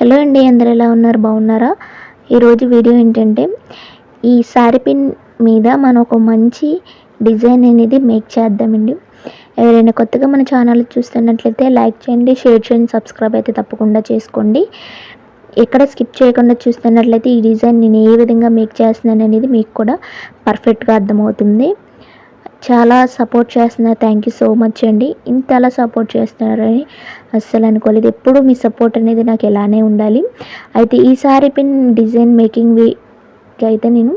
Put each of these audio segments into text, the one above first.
Hello అండి అందరు ఎలా ఉన్నారు? బాగున్నారా? ఈరోజు వీడియో ఏంటంటే ఈ శారీ పిన్ మీద మనం ఒక మంచి డిజైన్ అనేది మేక్ చేద్దామండి. ఎవరైనా కొత్తగా మన ఛానల్ చూస్తున్నట్లయితే లైక్ చేయండి షేర్ చేయండి సబ్స్క్రైబ్ అయితే తప్పకుండా చేసుకోండి. ఎక్కడ స్కిప్ చేయకుండా చూస్తున్నట్లయితే ఈ డిజైన్ నేను ఏ విధంగా మేక్ చేస్తున్నాను అనేది మీకు కూడా పర్ఫెక్ట్గా అర్థమవుతుంది. చాలా సపోర్ట్ చేస్తున్నారు. థ్యాంక్ యూ సో మచ్ అండి. ఇంతలా సపోర్ట్ చేస్తున్నారని అస్సలు అనుకోలేదు. ఎప్పుడు మీ సపోర్ట్ అనేది నాకు ఎలానే ఉండాలి. అయితే ఈసారి పిన్ డిజైన్ మేకింగ్ అయితే నేను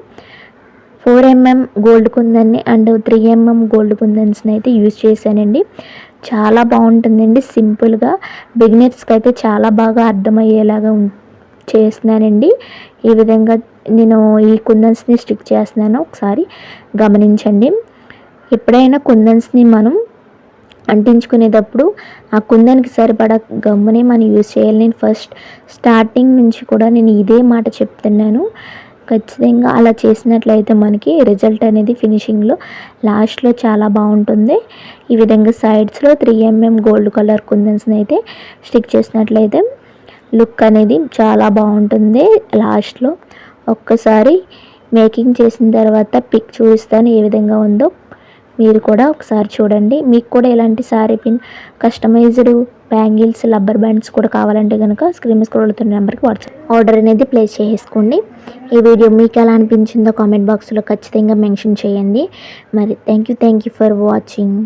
ఫోర్ ఎంఎం గోల్డ్ కుందన్ని అండ్ త్రీ ఎంఎం గోల్డ్ కుందన్స్ని అయితే యూజ్ చేశానండి. చాలా బాగుంటుందండి. సింపుల్గా బిగినర్స్కి అయితే చాలా బాగా అర్థమయ్యేలాగా చేస్తున్నానండి. ఈ విధంగా నేను ఈ కుందన్స్ని స్టిక్ చేస్తున్నాను. ఒకసారి గమనించండి. ఎప్పుడైనా కుందన్స్ని మనం అంటించుకునేటప్పుడు ఆ కుందన్కి సరిపడా గమ్మునే మనం యూజ్ చేయాలి. నేను ఫస్ట్ స్టార్టింగ్ నుంచి కూడా నేను ఇదే మాట చెప్తున్నాను. ఖచ్చితంగా అలా చేసినట్లయితే మనకి రిజల్ట్ అనేది ఫినిషింగ్లో లాస్ట్లో చాలా బాగుంటుంది. ఈ విధంగా సైడ్స్లో త్రీ ఎంఎం గోల్డ్ కలర్ కుందన్స్ని అయితే స్టిక్ చేసినట్లయితే లుక్ అనేది చాలా బాగుంటుంది. లాస్ట్లో ఒక్కసారి మేకింగ్ చేసిన తర్వాత పిక్ చూపిస్తాను ఏ విధంగా ఉందో. మీరు కూడా ఒకసారి చూడండి. మీకు కూడా ఇలాంటి sari pin customised bangles rubber bands కూడా కావాలంటే కనుక స్క్రీన్ స్క్రోల్తున్న నెంబర్కి వాట్సాప్ ఆర్డర్ అనేది ప్లేస్ చేసేసుకోండి. ఈ వీడియో మీకు ఎలా అనిపించిందో కామెంట్ బాక్స్లో ఖచ్చితంగా మెన్షన్ చేయండి. మరి thank you thank you for watching